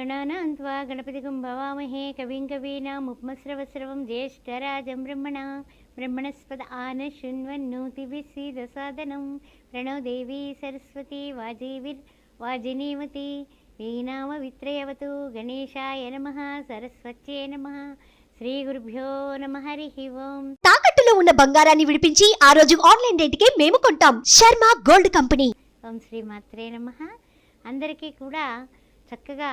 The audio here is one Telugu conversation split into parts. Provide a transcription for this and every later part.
గణానాం త్వా గణపతిగం భవామహే కవిం కవీనాముపమస్రవస్రవం జ్యేష్ఠరాజం బ్రహ్మణ బ్రహ్మణస్పద ఆన శృణ్వన్నోతిభిస్సీద సాదనం ప్రణో దేవీ సరస్వతి వాజీవిర్ వాజినీమతి వీణామ విత్రయవతు గణేశాయ నమ సరస్వత్యే నమ శ్రీ గురుభ్యో నమ హరి ఓం తాకట్టులో ఉన్న బంగారాన్ని విడిపించి ఆ రోజు ఆన్లైన్ రేటుకే మేము కొంటాం. Sharma gold company. ఓం శ్రీ మాత్రే నమ. అందరికీ కూడా చక్కగా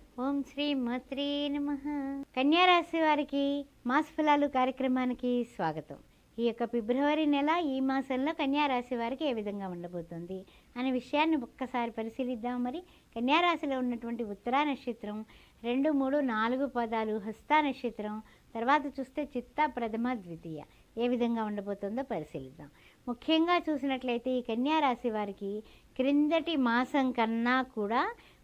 ఓం శ్రీ మాత్రే నమ. కన్యారాశి వారికి మాస ఫలాలు కార్యక్రమానికి స్వాగతం. ఈ యొక్క ఫిబ్రవరి నెల ఈ మాసంలో కన్యారాశి వారికి ఏ విధంగా ఉండబోతుంది అనే విషయాన్ని ఒక్కసారి పరిశీలిద్దాం. మరి కన్యారాశిలో ఉన్నటువంటి ఉత్తరా నక్షత్రం రెండు మూడు నాలుగు పదాలు హస్త నక్షత్రం తర్వాత చూస్తే చిత్త ప్రథమ ద్వితీయ. ఏ విధంగా ఉండబోతుందో పరిశీలిద్దాం. ముఖ్యంగా చూసినట్లయితే ఈ కన్యారాశి వారికి క్రిందటి మాసం కన్నా కూడా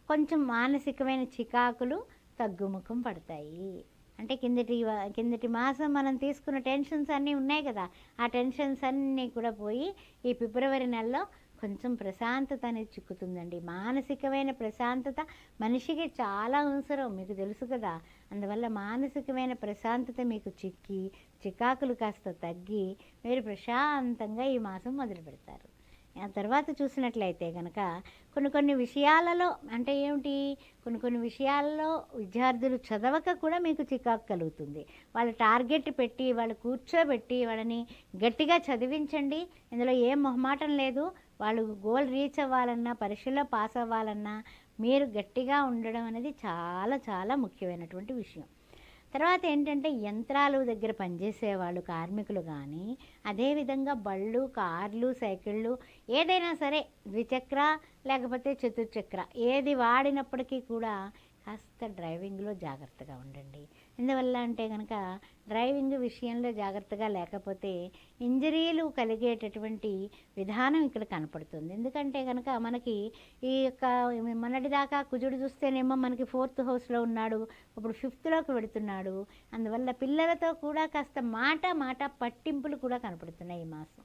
కొంచెం మానసికమైన చికాకులు తగ్గుముఖం పడతాయి. అంటే కిందటి కిందటి మాసం మనం తీసుకున్న టెన్షన్స్ అన్నీ ఉన్నాయి కదా ఆ టెన్షన్స్ అన్నీ కూడా పోయి ఈ ఫిబ్రవరి నెలలో కొంచెం ప్రశాంతత అనేది చిక్కుతుందండి. మానసికమైన ప్రశాంతత మనిషికి చాలా అవసరం మీకు తెలుసు కదా. అందువల్ల మానసికమైన ప్రశాంతత మీకు చిక్కి చికాకులు కాస్త తగ్గి మీరు ప్రశాంతంగా ఈ మాసం మొదలు పెడతారు ఆ తర్వాత చూసినట్లయితే కనుక కొన్ని కొన్ని విషయాలలో అంటే ఏమిటి? కొన్ని కొన్ని విషయాల్లో విద్యార్థులు చదవక కూడా మీకు చికాకు కలుగుతుంది. వాళ్ళ టార్గెట్ పెట్టి వాళ్ళు కూర్చోబెట్టి వాళ్ళని గట్టిగా చదివించండి. ఇందులో ఏం మొహమాటం లేదు. వాళ్ళు గోల్ రీచ్ అవ్వాలన్నా పరీక్షలో పాస్ అవ్వాలన్నా మీరు గట్టిగా ఉండడం అనేది చాలా చాలా ముఖ్యమైనటువంటి విషయం. తర్వాత ఏంటంటే యంత్రాలు దగ్గర పనిచేసే వాళ్ళు కార్మికులు కానీ అదేవిధంగా బళ్ళు కార్లు సైకిళ్ళు ఏదైనా సరే ద్విచక్ర లేకపోతే చతుర్చక్ర ఏది వాడినప్పటికీ కూడా కాస్త డ్రైవింగ్లో జాగ్రత్తగా ఉండండి. ఎందువల్ల అంటే కనుక డ్రైవింగ్ విషయంలో జాగ్రత్తగా లేకపోతే ఇంజరీలు కలిగేటటువంటి విధానం ఇక్కడ కనపడుతుంది. ఎందుకంటే కనుక మనకి ఈ యొక్క మొన్నటిదాకా కుజుడు చూస్తేనేమో మనకి ఫోర్త్ హౌస్లో ఉన్నాడు ఇప్పుడు ఫిఫ్త్లోకి వెడుతున్నాడు. అందువల్ల పిల్లలతో కూడా కాస్త మాట మాట పట్టింపులు కూడా కనపడుతున్నాయి ఈ మాసం.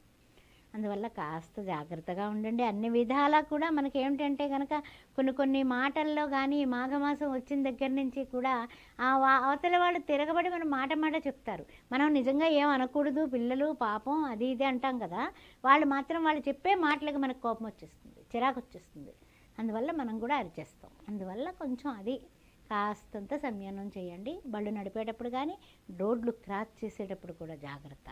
అందువల్ల కాస్త జాగ్రత్తగా ఉండండి. అన్ని విధాలా కూడా మనకి ఏమిటంటే కనుక కొన్ని కొన్ని మాటల్లో కానీ మాఘమాసం వచ్చిన దగ్గర నుంచి కూడా ఆ అవతల వాళ్ళు తిరగబడి మనం మాట మాట చెప్తారు. మనం నిజంగా ఏం అనకూడదు పిల్లలు పాపం అది ఇది అంటాం కదా. వాళ్ళు మాత్రం వాళ్ళు చెప్పే మాటలకు మనకు కోపం వచ్చేస్తుంది చిరాకు వచ్చేస్తుంది. అందువల్ల మనం కూడా అరిచేస్తాం అందువల్ల కొంచెం అది కాస్తంత సంయమనం చేయండి. బళ్ళు నడిపేటప్పుడు కానీ రోడ్లు క్రాస్ చేసేటప్పుడు కూడా జాగ్రత్త.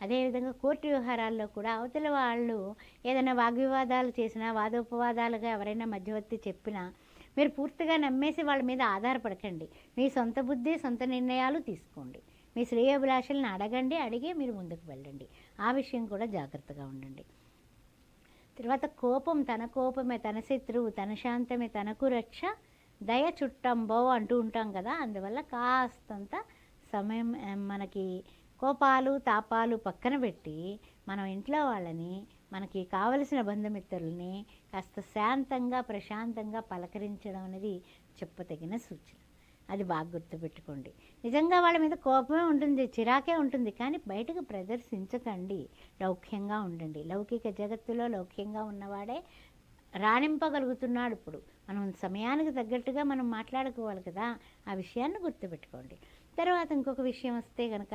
అదేవిధంగా కోర్టు వ్యవహారాల్లో కూడా అవతల వాళ్ళు ఏదైనా వాగ్వివాదాలు చేసినా వాదోపవాదాలుగా ఎవరైనా మధ్యవర్తి చెప్పినా మీరు పూర్తిగా నమ్మేసి వాళ్ళ మీద ఆధారపడకండి. మీ సొంత బుద్ధి సొంత నిర్ణయాలు తీసుకోండి. మీ శ్రేయోభిలాషలను అడగండి అడిగి మీరు ముందుకు వెళ్ళండి. ఆ విషయం కూడా జాగ్రత్తగా ఉండండి. తర్వాత కోపం తన కోపమే తన శత్రువు తన శాంతమే తనకు రక్ష దయ చుట్టంబో అంటూ ఉంటాం కదా అందువల్ల కాస్తంత సమయం మనకి కోపాలు తాపాలు పక్కన పెట్టి మనం ఇంట్లో వాళ్ళని మనకి కావలసిన బంధుమిత్రుల్ని కాస్త శాంతంగా ప్రశాంతంగా పలకరించడం అనేది చెప్పదగిన సూచన. అది బాగా గుర్తుపెట్టుకోండి. నిజంగా వాళ్ళ మీద కోపమే ఉంటుంది చిరాకే ఉంటుంది కానీ బయటకు ప్రదర్శించకండి. లౌక్యంగా ఉండండి. లౌకిక జగత్తులో లౌక్యంగా ఉన్నవాడే రాణింపగలుగుతున్నాడు ఇప్పుడు. మనం సమయానికి తగ్గట్టుగా మనం మాట్లాడుకోవాలి కదా ఆ విషయాన్ని గుర్తుపెట్టుకోండి. తర్వాత ఇంకొక విషయం వస్తే కనుక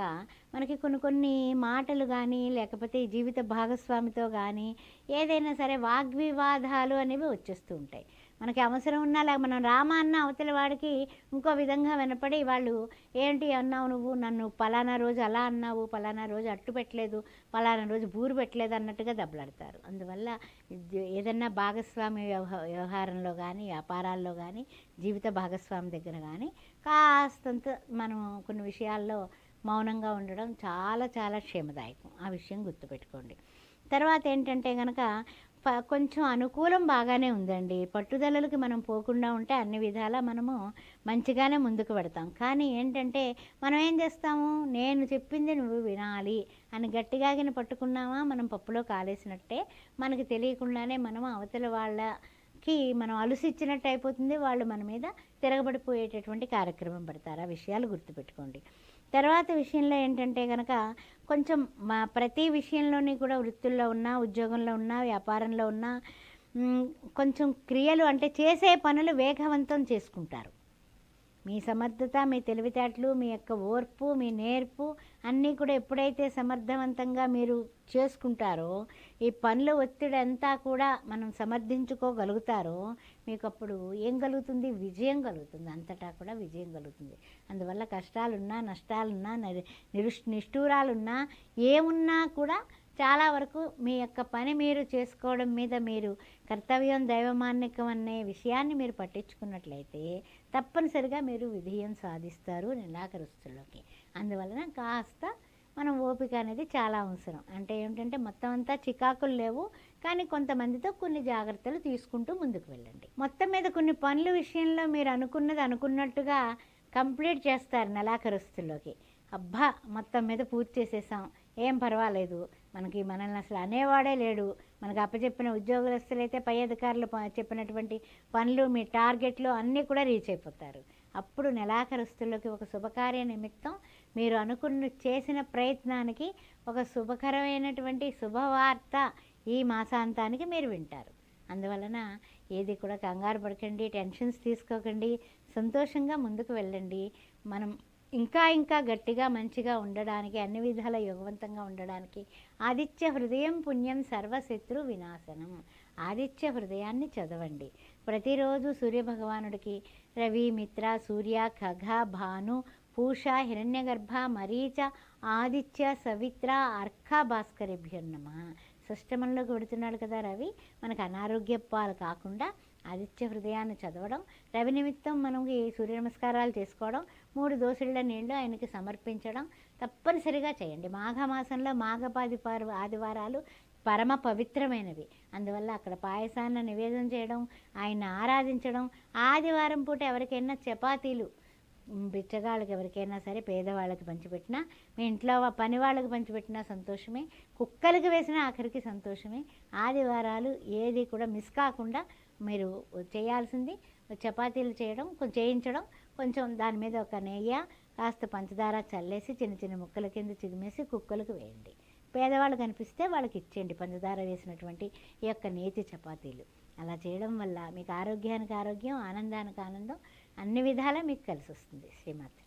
మనకి కొన్ని కొన్ని మాటలు కానీ లేకపోతే జీవిత భాగస్వామితో కానీ ఏదైనా సరే వాగ్వివాదాలు అనేవి వచ్చేస్తూ ఉంటాయి. మనకి అవసరం ఉన్నా లేక మనం రామ అన్న అవతల వాడికి ఇంకో విధంగా వినపడి వాళ్ళు ఏంటి అన్నావు నువ్వు? నన్ను పలానా రోజు అలా అన్నావు పలానా రోజు అట్టు పెట్టలేదు పలానా రోజు బూరు పెట్టలేదు అన్నట్టుగా దెబ్బలాడతారు. అందువల్ల ఏదన్నా భాగస్వామి వ్యవహ వ్యవహారంలో కానీ వ్యాపారాల్లో కానీ జీవిత భాగస్వామి దగ్గర కానీ కాస్తంత మనం కొన్ని విషయాల్లో మౌనంగా ఉండడం చాలా చాలా క్షేమదాయకం. ఆ విషయం గుర్తుపెట్టుకోండి. తర్వాత ఏంటంటే కనుక కొంచెం అనుకూలం బాగానే ఉందండి. పట్టుదలలకి మనం పోకుండా ఉంటే అన్ని విధాలా మనము మంచిగానే ముందుకు పెడతాం. కానీ ఏంటంటే మనం ఏం చేస్తాము? నేను చెప్పింది నువ్వు వినాలి అని గట్టిగాగిన పట్టుకున్నామా? మనం పప్పులో కాలేసినట్టే మనకి తెలియకుండానే మనం అవతల వాళ్ళకి మనం అలుసిచ్చినట్టు అయిపోతుంది. వాళ్ళు మన మీద తిరగబడిపోయేటటువంటి కార్యక్రమం పెడతారు. ఆ విషయాలు గుర్తుపెట్టుకోండి. తర్వాత విషయంలో ఏంటంటే కనుక కొంచెం మా ప్రతి విషయంలోని కూడా వృత్తుల్లో ఉన్నా ఉద్యోగంలో ఉన్నా వ్యాపారంలో ఉన్నా కొంచెం క్రియలు అంటే చేసే పనులు వేగవంతం చేసుకుంటారు. మీ సమర్థత మీ తెలివితేటలు మీ యొక్క ఓర్పు మీ నేర్పు అన్నీ కూడా ఎప్పుడైతే సమర్థవంతంగా మీరు చేసుకుంటారో ఈ పనుల ఒత్తిడి అంతా కూడా మనం సమర్థించుకోగలుగుతారో మీకు అప్పుడు ఏం కలుగుతుంది? విజయం కలుగుతుంది. అంతటా కూడా విజయం కలుగుతుంది. అందువల్ల కష్టాలున్నా నష్టాలున్నా నిరుష్ నిష్ఠూరాలున్నా ఏమున్నా కూడా చాలా వరకు మీ యొక్క పని మీరు చేసుకోవడం మీద మీరు కర్తవ్యం దైవమాన్యకం అనే విషయాన్ని మీరు పట్టించుకున్నట్లయితే తప్పనిసరిగా మీరు విజయం సాధిస్తారు నిరాకరిస్తుల్లోకి. అందువలన కాస్త మనం ఓపిక అనేది చాలా అవసరం. అంటే ఏమిటంటే మొత్తం అంతా చికాకులు లేవు కానీ కొంతమందితో కొన్ని జాగ్రత్తలు తీసుకుంటూ ముందుకు వెళ్ళండి. మొత్తం మీద కొన్ని పనుల విషయంలో మీరు అనుకున్నది అనుకున్నట్టుగా కంప్లీట్ చేస్తారు నెలాఖరుస్తుల్లోకి అబ్బా! మొత్తం మీద పూర్తి చేసేసాం. ఏం పర్వాలేదు. మనకి మనల్ని అసలు అనేవాడే లేడు. మనకు అప్పచెప్పిన ఉద్యోగస్తులైతే పై అధికారులు చెప్పినటువంటి పనులు మీ టార్గెట్లు అన్నీ కూడా రీచ్ అయిపోతారు. అప్పుడు నెలాఖరుస్తుల్లోకి ఒక శుభకార్య నిమిత్తం మీరు అనుకున్న చేసిన ప్రయత్నానికి ఒక శుభకరమైనటువంటి శుభవార్త ఈ మాసాంతానికి మీరు వింటారు. అందువలన ఏది కూడా కంగారు పడకండి టెన్షన్స్ తీసుకోకండి సంతోషంగా ముందుకు వెళ్ళండి. మనం ఇంకా ఇంకా గట్టిగా మంచిగా ఉండడానికి అన్ని విధాల యోగవంతంగా ఉండడానికి ఆదిత్య హృదయం పుణ్యం సర్వశత్రు వినాశనం. ఆదిత్య హృదయాన్ని చదవండి. ప్రతిరోజు సూర్యభగవానుడికి రవి మిత్ర సూర్య ఖగ భాను పూష హిరణ్యగర్భ మరీచ ఆదిత్య సవిత్ర అర్క భాస్కరేభ్యో సృష్టమంలోకి పెడుతున్నాడు కదా రవి. మనకు అనారోగ్య పాలు కాకుండా ఆదిత్య హృదయాన్ని చదవడం రవి నిమిత్తం మనం ఈ సూర్య నమస్కారాలు చేసుకోవడం మూడు దోసుళ్ళ నీళ్ళు ఆయనకి సమర్పించడం తప్పనిసరిగా చేయండి. మాఘమాసంలో మాఘపాది పర్వ ఆదివారాలు పరమ పవిత్రమైనవి. అందువల్ల అక్కడ పాయసాన్ని నివేదన చేయడం ఆయన ఆరాధించడం ఆదివారం పూట ఎవరికైనా చపాతీలు బిచ్చగాళ్ళకి ఎవరికైనా సరే పేదవాళ్ళకి పంచిపెట్టినా మీ ఇంట్లో పని వాళ్ళకి పంచిపెట్టినా సంతోషమే. కుక్కలకి వేసిన ఆఖరికి సంతోషమే. ఆదివారాలు ఏది కూడా మిస్ కాకుండా మీరు చేయాల్సింది చపాతీలు చేయడం కొంచెం చేయించడం కొంచెం దాని మీద ఒక నెయ్యి కాస్త పంచదార చల్లేసి చిన్న చిన్న ముక్కల కింద చిదిమేసి కుక్కలకు వేయండి. పేదవాళ్ళు కనిపిస్తే వాళ్ళకి ఇచ్చేయండి పంచదార వేసినటువంటి ఈ యొక్క నేతి చపాతీలు. అలా చేయడం వల్ల మీకు ఆరోగ్యానికి ఆరోగ్యం ఆనందానికి ఆనందం అన్ని విధాలా మీకు కలిసి వస్తుంది శ్రీమాత